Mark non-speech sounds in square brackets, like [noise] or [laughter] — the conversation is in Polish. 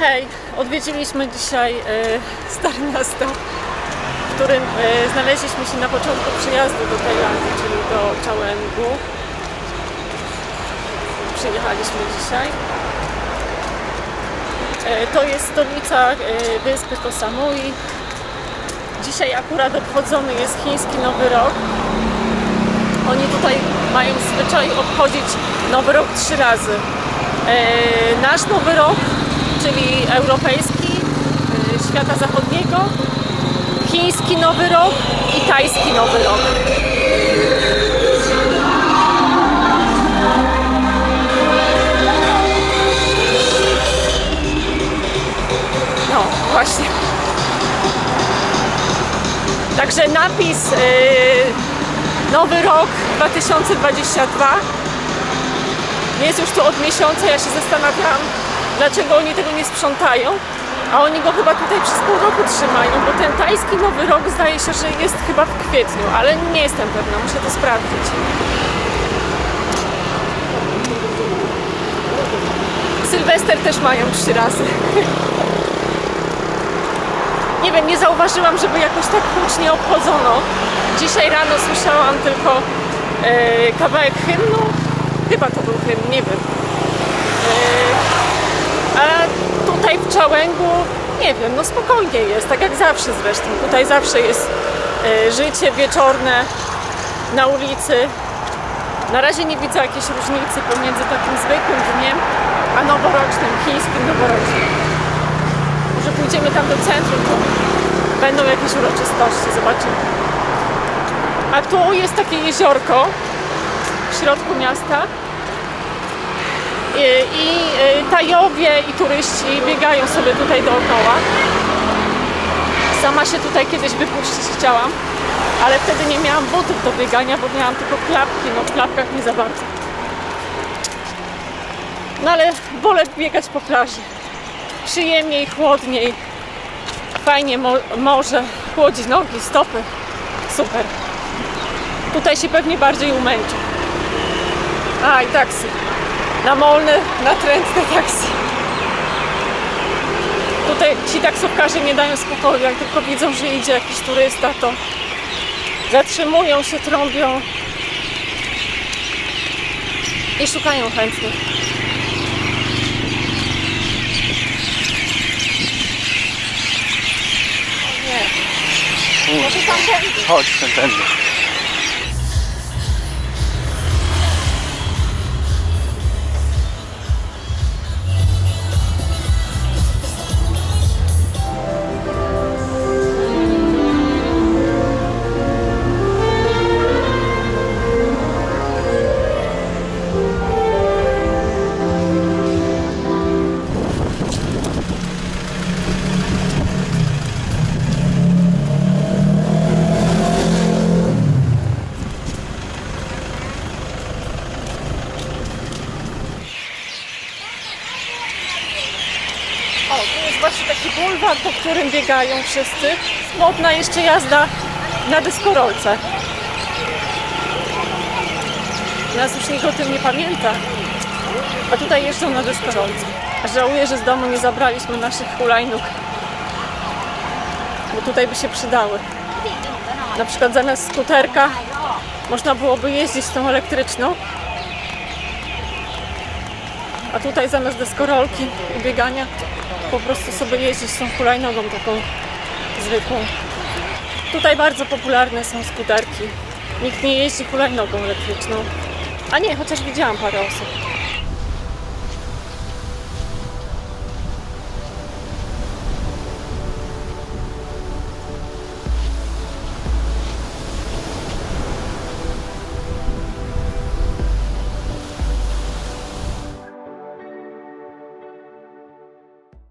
Hej, odwiedziliśmy dzisiaj e, Stare Miasto, w którym e, znaleźliśmy się na początku przyjazdu do Tajlandii, czyli do Chałengu. Przyjechaliśmy dzisiaj. E, to jest stolica e, wyspy Koh Samui. Dzisiaj akurat obchodzony jest chiński Nowy Rok. Oni tutaj mają w zwyczaju obchodzić Nowy Rok trzy razy. E, nasz Nowy Rok, czyli europejski, e, świata zachodniego, chiński Nowy Rok i tajski Nowy Rok. No, właśnie. Także napis e, Nowy Rok 2022 jest już tu od miesiąca. Ja się zastanawiałam, dlaczego oni tego nie sprzątają. A oni go chyba tutaj przez pół roku trzymają, bo ten tajski nowy rok zdaje się, że jest chyba w kwietniu, ale nie jestem pewna, muszę to sprawdzić. Sylwester też mają trzy razy. [laughs] Nie wiem, nie zauważyłam, żeby jakoś tak hucznie obchodzono. Dzisiaj rano słyszałam tylko e, kawałek hymnu. Chyba to był hymn, nie wiem. E, a tutaj w Czałęgu, nie wiem, no spokojnie jest, tak jak zawsze zresztą. Tutaj zawsze jest e, życie wieczorne na ulicy. Na razie nie widzę jakiejś różnicy pomiędzy takim zwykłym dniem, a noworocznym, chińskim noworocznym. Może pójdziemy tam do centrum, to będą jakieś uroczystości, zobaczymy. A tu jest takie jeziorko w środku miasta i, y, Tajowie i turyści biegają sobie tutaj dookoła. Sama się tutaj kiedyś wypuścić chciałam, ale wtedy nie miałam butów do biegania, bo miałam tylko klapki, no w klapkach nie za bardzo. No ale wolę biegać po plaży. Przyjemniej, chłodniej, fajnie mo- morze, chłodzi nogi, stopy. Super. Tutaj się pewnie bardziej umęczę. A i taksy. Na molne, natrętne taksy. Tutaj ci taksówkarze nie dają spokoju, jak tylko widzą, że idzie jakiś turysta, to zatrzymują się, trąbią i szukają chętnych. Nie. Może tam. Chodź ten tędy. O, tu jest właśnie taki bulwar, po którym biegają wszyscy. Modna jeszcze jazda na deskorolce. Nas już nikt o tym nie pamięta. A tutaj jeżdżą na deskorolce. Żałuję, że z domu nie zabraliśmy naszych hulajnóg. Bo tutaj by się przydały. Na przykład zamiast skuterka można byłoby jeździć tą elektryczną. A tutaj zamiast deskorolki i biegania po prostu sobie jeździć tą hulajnogą taką zwykłą. Tutaj bardzo popularne są skuterki. Nikt nie jeździ hulajnogą elektryczną. A nie, chociaż widziałam parę osób.